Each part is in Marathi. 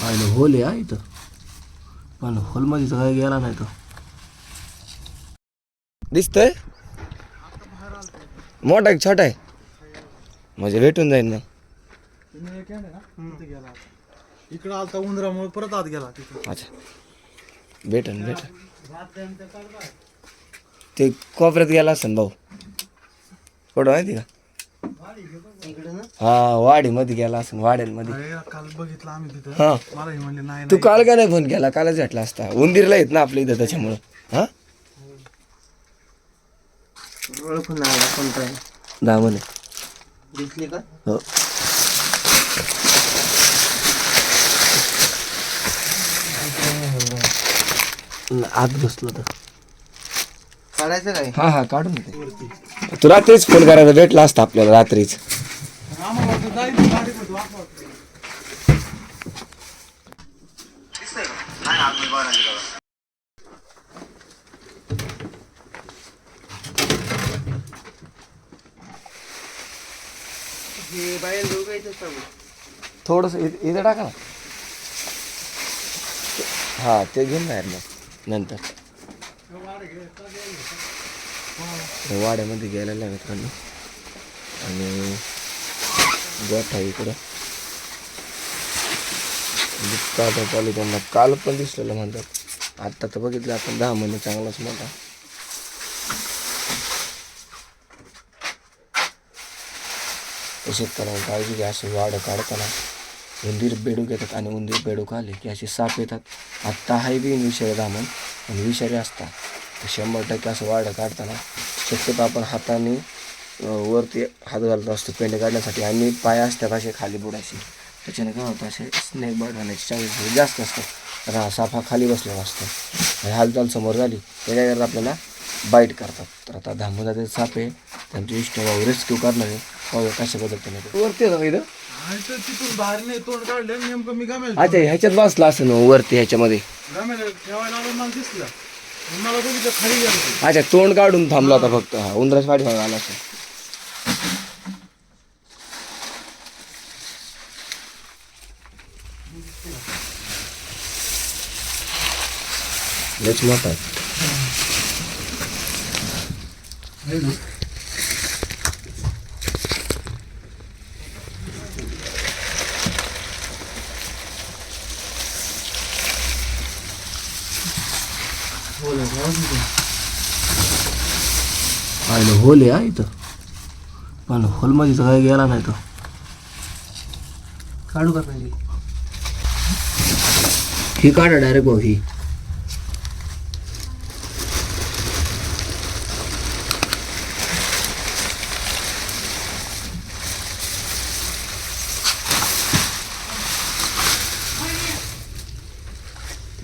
पाहिलं होल आहे इथं. पण होलमध्ये तर काय गेला नाही तो. दिसतंय? मोठा आहे छोटा आहे? म्हणजे भेटून जाईल ना इकडं आलता उंदरामुळे परत आत गेला अच्छा. भेटन भेटन. ते कोपऱ्यात गेला असेल भाऊ. कुठं माहिती का? हा वाडीमध्ये गेला असेल वाड्यांमध्ये. काल बघितलं आम्ही तिथं. हा. मला हे म्हणले नाही तू काल का नाही फोन केला? कालच भेटला असता. उंदीरला येत ना आपल्या इथं त्याच्यामुळं. हा? ओळखून नाही आला कोणता आहे. दहा म्हणे दिसली का? हो. आत बसलो तर. काढायचं काय? हा हा काढून दे. तू रात्रीच फोन करायचा भेटला असता आपल्याला रात्रीच. थोडस इथं टाका ना. हा ते घेऊन बाहेर मग नंतर. वाड्यामध्ये गेलेला आहे मित्रांनो. आणि गोठा इकडं. काटा चालू त्यांना. काल पण दिसलेलं म्हणतात. आत्ता तर बघितलं आपण दहा महिने चांगलाच मोठा. शेतकऱ्यांना काळजी घ्या असे वाडं काढताना. उंदीर बेडूक येतात आणि उंदीर बेडूक आले की असे साप येतात. आत्ता हाय बी विषारी दामन आणि विषारी असतात. शंभर टक्के असं वाडं काढताना शक्यतो आपण हाताने वरती हात घालत असतो पेंडे काढण्यासाठी. आणि पाय असतात असे खाली बुडायचे. त्याच्याने काय होतं असे स्नेक बर्ड होण्याचे चान्सेस जास्त असतात. तर हा हा खाली बसलेला असतो. आणि हालचाल समोर झाली त्याच्यावर आपल्याला? बाईट करतात. तर आता धामोदाचे साप आहे त्यांचे इष्टभाऊ रेस्क्यू करणार आहे. पाहूया कशा पद्धतीने ते. वरती ना इथं? तिथून बाहेर नाही तोंड काढलं नेमकं मी गमेल अच्छा ह्याच्यात बसला असं ना वरती ह्याच्यामध्ये. गमेल ठेवायला मला दिसलं. अच्छा तोंड काढून थांबला होता फक्त. हा उंदराच पाठी आला असं लयच मोठा पाहिलं होल आहे हा इथं. पण होलमध्ये तर काय गेला नाही तो. काढू का पाहिजे ही काढा डायरेक्ट भाऊ ही.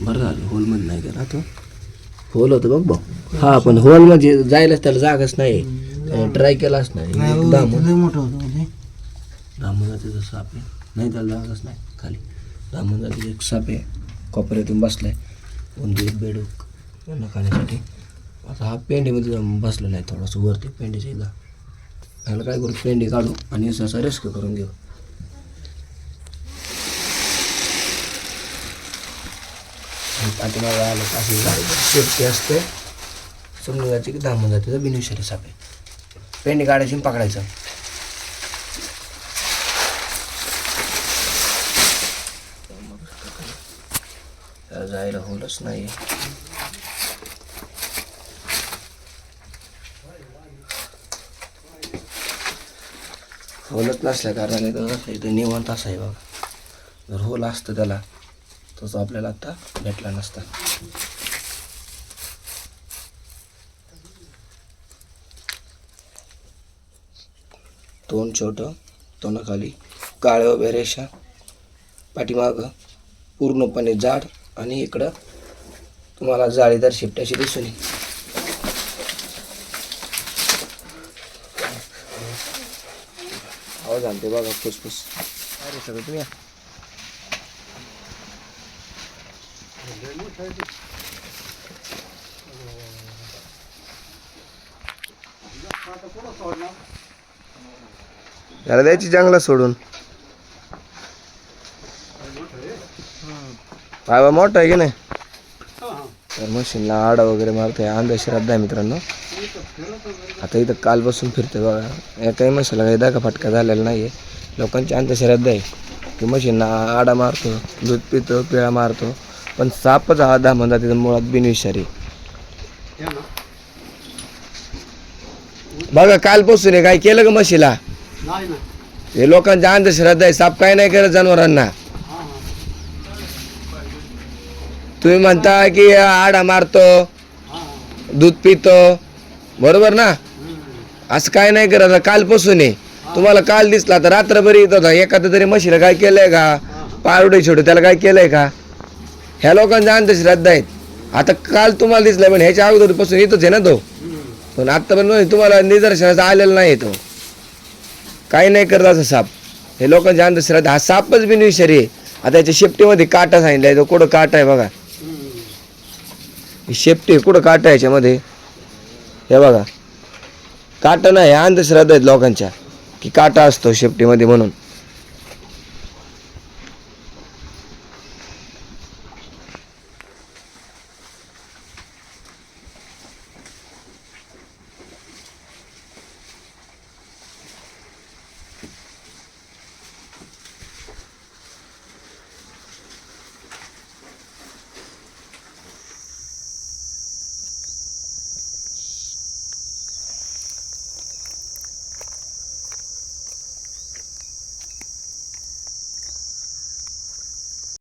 बरं झालं होलमध्ये नाही गेला तो. होल होतं बघ भाऊ. हा पण होल म्हणजे जायलाच त्याला जागाच नाही. ट्राय केलाच नाही. दामून मोठं होतं म्हणजे. जातीचं साप आहे नाही त्याला जागाच नाही खाली. दामून जातीचं एक साप आहे. कोपऱ्यातून बसलाय. उंदीर बेडूक यांना खाण्यासाठी. आता हा पेंडीमध्ये जाऊन बसलेला आहे थोडंसं वरती पेंडीच्या इथं. ह्याला काय करू पेंडी काढू आणि असं असं रेस्क्यू करून घेऊ. आणि पाठीमागं आलं का अशी सेफ्टी असते समजून जायची की दामून जातीचं बिनविषारी साप आहे पेंडी काढायची पकडायचं जायला होलच नाही होलच नसल्या कारणाने तर इथं निवांत असं आहे बघा. जर होल असतं त्याला तसं आपल्याला आता भेटला नसता. तोंड छोटं तोंडाखाली काळ्या उभ्या रेषा पाठीमागं पूर्णपणे जाड आणि इकडं तुम्हाला जाळीदार शिपट्याशी दिसून येईल. आवाज आणते बघा फुसफुस. अरे सगळं? तुम्ही याला द्यायची जंगला सोडून. बाबा मोठा आहे की नाही? तर मशीनला आडा वगैरे मारतोय आंब्या श्राद्ध आहे मित्रांनो. आता इथं कालपासून फिरतोय बघा. या काही मशीनला काही दागा फटका झालेला नाही आहे लोकांची अंधश्रद्धा आहे. की मशीनला आडा मारतो दूध पितो पिळा मारतो. पण सापच हा दहा म्हणतात तिथं मुळात बिनविषारी बघा कालपासून आहे काय केलं का म्हशीला? हे लोकांच्या अंधश्रद्धा आहे साप काय नाही करत जनावरांना. तुम्ही म्हणता की आडा मारतो दूध पितो बरोबर ना? असं काय नाही करत. कालपासून आहे तुम्हाला काल दिसला तर रात्रभर येत होता. एखादं तरी म्हशीला काय केलंय का? पारुडे छोटे त्याला काय केलंय का? ह्या लोकांच्या अंधश्रद्धा आहेत आता काल तुम्हाला दिसलाय पण ह्याच्या अगोदरपासून येतोच आहे ना तो. पण आत्तापर्यंत म्हणजे तुम्हाला निदर्शनाचा आलेला नाही तो. काही नाही करत असं साप. हे लोकांच्या अंधश्रद्धा हा सापच बिनविषारी आहे. आता याच्या शेपटीमध्ये काटा सांगितलाय तो कुठं काटा आहे बघा. शेपटी कुठं काटा याच्यामध्ये? हे बघा. काटा नाही अंधश्रद्धा आहेत लोकांच्या. की काटा असतो शेपटीमध्ये म्हणून.